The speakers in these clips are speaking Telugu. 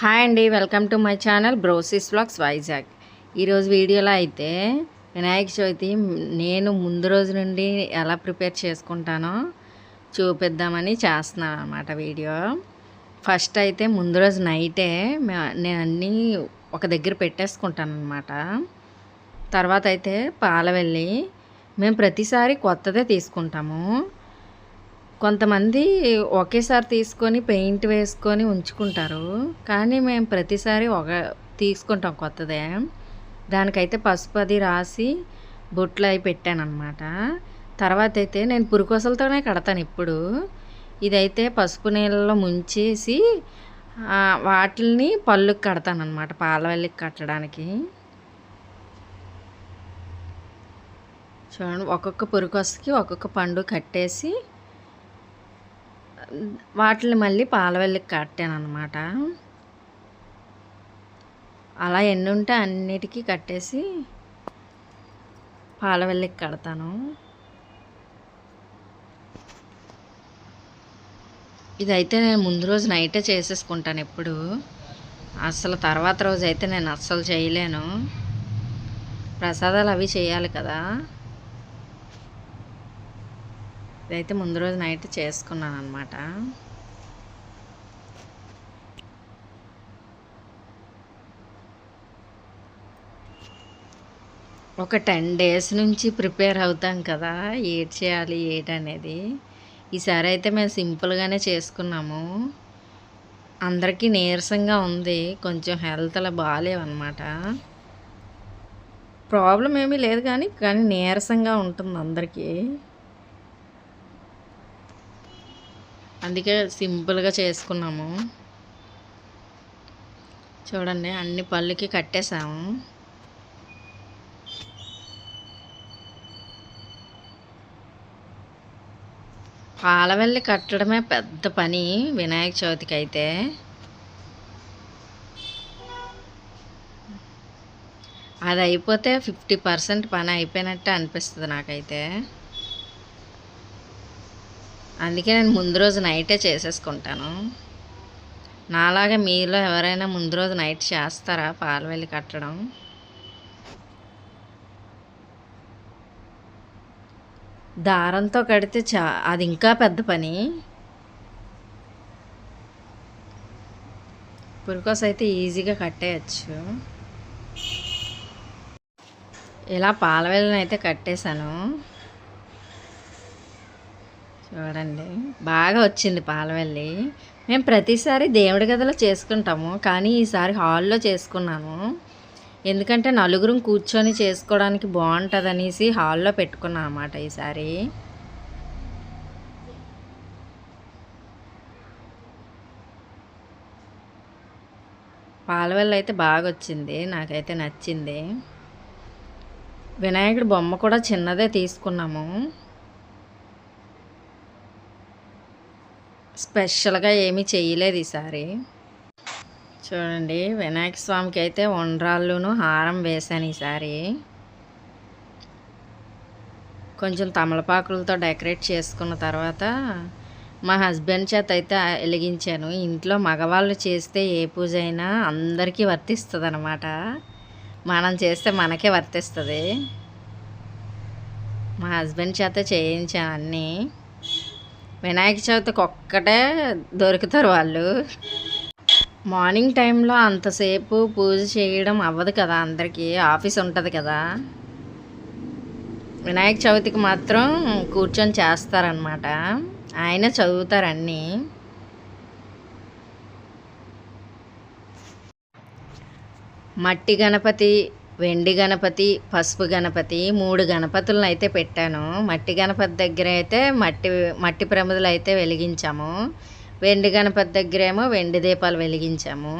హాయ్ అండి welcome to my channel Brosis Vlogs Vizag. ఈరోజు వీడియోలో అయితే వినాయక చవితి నేను ముందు రోజు నుండి ఎలా ప్రిపేర్ చేసుకుంటానో చూపిద్దామని చేస్తున్నాను అనమాట వీడియో. ఫస్ట్ అయితే ముందు రోజు నైటే నేను అన్నీ ఒక దగ్గర పెట్టేసుకుంటాను అనమాట తర్వాత అయితే పాలవెల్లి మేము ప్రతిసారి కొత్తదే తీసుకుంటాము. కొంతమంది ఒకేసారి తీసుకొని పెయింట్ వేసుకొని ఉంచుకుంటారు. కానీ మేము ప్రతిసారి ఒక తీసుకుంటాం కొత్తదే. దానికైతే పసుపు అది రాసి బొట్లు అవి పెట్టాను అనమాట తర్వాత అయితే నేను పురుకొసలతోనే కడతాను ఇప్పుడు. ఇదైతే పసుపు నీళ్ళలో ముంచేసి వాటిని వాటిల్ని పళ్ళుకి కడతానమాట అనమాట పాలవెల్లికి కట్టడానికి. చూడండి ఒక్కొక్క పురుకొసకి ఒక్కొక్క పండు కట్టేసి వాటిని మళ్ళీ పాలవెల్లికి కట్టాను అనమాట అలా ఎన్ని ఉంటే అన్నిటికీ కట్టేసి పాలవెల్లికి కడతాను. ఇదైతే నేను ముందు రోజు నైటే చేసేసుకుంటాను ఎప్పుడు. అసలు తర్వాత రోజు అయితే నేను అస్సలు చేయలేను. ప్రసాదాలు అవి చేయాలి కదా. ఇదైతే ముందు రోజు నైట్ చేసుకున్నాను అనమాట ఒక టెన్ డేస్ నుంచి ప్రిపేర్ అవుతాం కదా ఏడ్ చేయాలి ఏటనేది అనేది. ఈసారి అయితే మేము సింపుల్గానే చేసుకున్నాము. అందరికీ నీరసంగా ఉంది కొంచెం హెల్త్ అలా బాగాలేవన్నమాట. ప్రాబ్లం ఏమీ లేదు కానీ కానీ నీరసంగా ఉంటుంది అందరికీ. అందుకే సింపుల్గా చేసుకున్నాము. చూడండి అన్ని పళ్ళుకి కట్టేసాము పాలవెల్లి కట్టడమే పెద్ద పని వినాయక చవితికి అయితే అది అయిపోతే ఫిఫ్టీ పర్సెంట్ పని అయిపోయినట్టే అనిపిస్తుంది నాకైతే. అందుకే నేను ముందు రోజు నైటే చేసేసుకుంటాను. నాలాగా మీలో ఎవరైనా ముందు రోజు నైట్ చేస్తారా పాలవెల్లి కట్టడం? దారంతో కడితే చా అది ఇంకా పెద్ద పని. పురుకోస్ అయితే ఈజీగా కట్టేయచ్చు. ఇలా పాలవెల్లిని అయితే కట్టేశాను. చూడండి. బాగా వచ్చింది పాలవెల్లి. మేము ప్రతిసారి దేవుడి గదిలో చేసుకుంటాము కానీ ఈసారి హాల్లో చేసుకున్నాను ఎందుకంటే నలుగురం కూర్చొని చేసుకోవడానికి బాగుంటుంది అనేసి హాల్లో పెట్టుకున్నాం అన్నమాట ఈసారి. పాలవెల్లి అయితే బాగా వచ్చింది నాకైతే నచ్చింది. వినాయకుడి బొమ్మ కూడా చిన్నదే తీసుకున్నాము. స్పెషల్గా ఏమీ చేయలేదు ఈసారి. చూడండి వినాయక స్వామికి అయితే ఉండ్రాళ్ళును హారం వేశాను ఈసారి. కొంచెం తమలపాకులతో డెకరేట్ చేసుకున్న తర్వాత మా హస్బెండ్ చేత అయితే వెలిగించాను. ఇంట్లో మగవాళ్ళు చేస్తే ఏ పూజ అయినా అందరికీ వర్తిస్తుంది అనమాట మనం చేస్తే మనకే వర్తిస్తుంది. మా హస్బెండ్ చేత చేయించాను అన్నీ. వినాయక చవితికి ఒక్కటే దొరుకుతారు వాళ్ళు. మార్నింగ్ టైంలో అంతసేపు పూజ చేయడం అవ్వదు కదా అందరికీ ఆఫీస్ ఉంటుంది కదా. వినాయక చవితికి మాత్రం కూర్చొని చేస్తారనమాట ఆయన చదువుతారన్నీ మట్టి గణపతి వెండి గణపతి పసుపు గణపతి మూడు గణపతులను అయితే పెట్టాను. మట్టి గణపతి దగ్గర అయితే మట్టి మట్టి ప్రమిదలు అయితే వెలిగించాము. వెండి గణపతి దగ్గర ఏమో వెండి దీపాలు వెలిగించాము.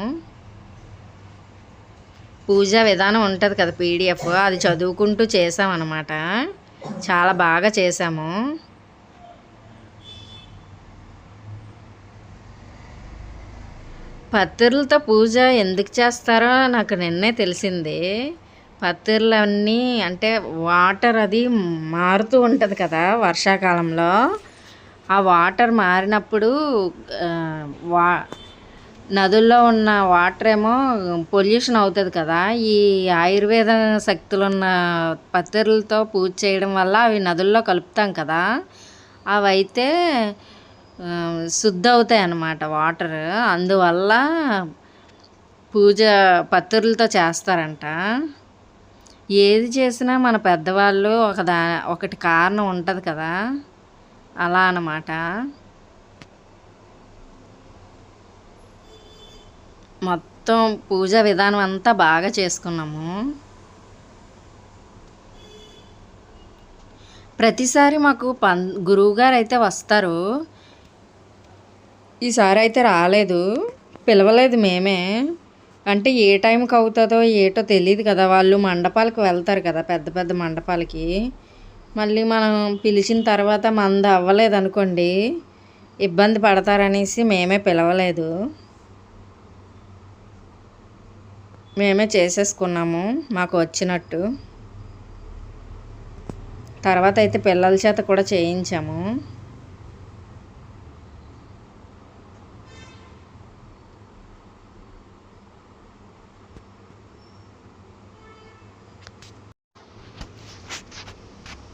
పూజా విధానం ఉంటుంది కదా పీడిఎఫ్ అది చదువుకుంటూ చేసామన్నమాట. చాలా బాగా చేసాము. పత్రులతో పూజ ఎందుకు చేస్తారో నాకు నిన్నే తెలిసింది. పత్తిర్లన్నీ అంటే వాటర్ అది మారుతూ ఉంటుంది కదా వర్షాకాలంలో. ఆ వాటర్ మారినప్పుడు వా నదుల్లో ఉన్న వాటర్ ఏమో పొల్యూషన్ అవుతుంది కదా. ఈ ఆయుర్వేద శక్తులు ఉన్న పత్తిరులతో పూజ చేయడం వల్ల అవి నదుల్లో కలుపుతాం కదా. అవి అయితే అవుతాయి అన్నమాట వాటర్. అందువల్ల పూజ పత్తిరులతో చేస్తారంట. ఏది చేసినా మన పెద్దవాళ్ళు ఒక దా ఒకటి కారణం ఉంటుంది కదా? అలా అన్నమాట. మొత్తం పూజ విధానం అంతా బాగా చేసుకున్నాము. ప్రతిసారి మాకు పం గురువుగారు అయితే వస్తారు. ఈసారి అయితే రాలేదు. పిలవలేదు మేమే. అంటే ఏ టైంకి అవుతుందో ఏటో తెలియదు కదా. వాళ్ళు మండపాలకు వెళ్తారు కదా పెద్ద పెద్ద మండపాలకి. మళ్ళీ మనం పిలిచిన తర్వాత మంద అవ్వలేదు అనుకోండి ఇబ్బంది పడతారనేసి మేమే పిలవలేదు. మేమే చేసేసుకున్నాము మాకు వచ్చినట్టు. తర్వాత అయితే పిల్లల చేత కూడా చేయించాము.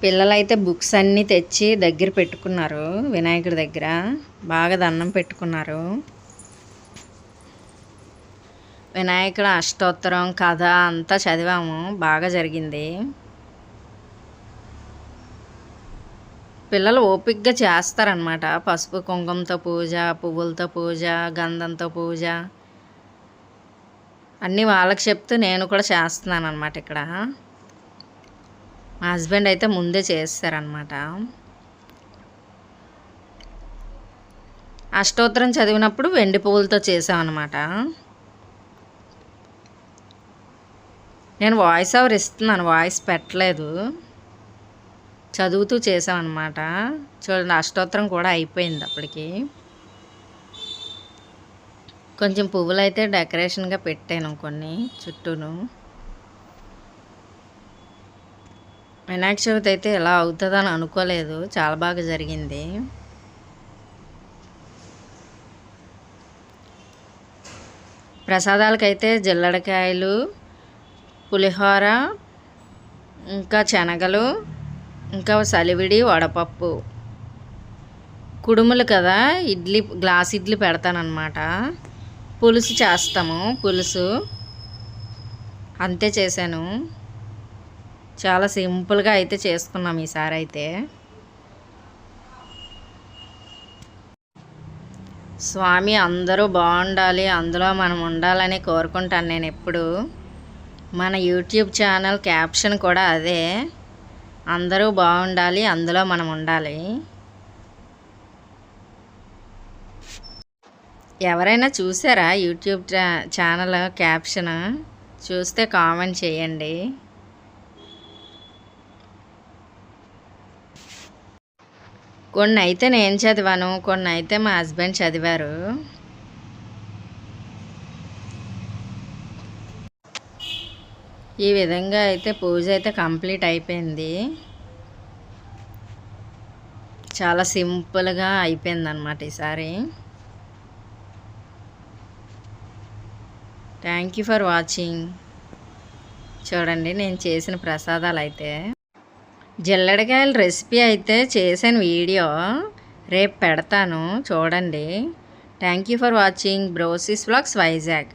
పిల్లలైతే బుక్స్ అన్నీ తెచ్చి దగ్గర పెట్టుకున్నారు వినాయకుడి దగ్గర. బాగా దండం పెట్టుకున్నారు. వినాయకుడు అష్టోత్తరం కథ అంతా చదివాము. బాగా జరిగింది. పిల్లలు ఓపిక్గా చేస్తారనమాట పసుపు కుంకుమతో పూజ పువ్వులతో పూజ గంధంతో పూజ. అన్నీ వాళ్ళకి చెప్తూ నేను కూడా చేస్తున్నాను అనమాట ఇక్కడ. మా హస్బెండ్ అయితే ముందే చేస్తారనమాట అష్టోత్తరం చదివినప్పుడు వెండి పువ్వులతో చేసామన్నమాట నేను వాయిస్ ఓవర్ ఇస్తున్నాను వాయిస్ పెట్టలేదు. చదువుతూ చేసామన్నమాట చూడండి అష్టోత్తరం కూడా అయిపోయింది అప్పటికి. కొంచెం పువ్వులు అయితే డెకరేషన్గా పెట్టాను కొన్ని చుట్టూను. వినాయక చవితి అయితే ఎలా అవుతుందని అనుకోలేదు. చాలా బాగా జరిగింది. ప్రసాదాలకైతే జిల్లడికాయలు పులిహోర ఇంకా శనగలు ఇంకా సలివిడి వడపప్పు. కుడుములు కదా ఇడ్లీ గ్లాస్ ఇడ్లీ పెడతానమాట పులుసు చేస్తాము పులుసు. అంతే చేశాను. చాలా సింపుల్గా అయితే చేసుకున్నాం ఈసారి అయితే. స్వామి అందరూ బాగుండాలి అందులో మనం ఉండాలని కోరుకుంటాను నేను ఎప్పుడు. మన యూట్యూబ్ ఛానల్ క్యాప్షన్ కూడా అదే. అందరూ బాగుండాలి అందులో మనం ఉండాలి. ఎవరైనా చూసారా యూట్యూబ్ ఛా- ఛానల్ క్యాప్షన్? చూస్తే కామెంట్ చేయండి. కొన్ని అయితే నేను చదివాను కొన్ని అయితే మా హస్బెండ్ చదివారు. ఈ విధంగా అయితే పూజ అయితే కంప్లీట్ అయిపోయింది. చాలా సింపుల్గా అయిపోయింది అనమాట ఈసారి. Thank you for watching. చూడండి నేను చేసిన ప్రసాదాలు అయితే జల్లెడకాయల రెసిపీ అయితే చేసిన వీడియో. రేపు పెడతాను. చూడండి. Thank you for watching Brosis Vlogs Vizag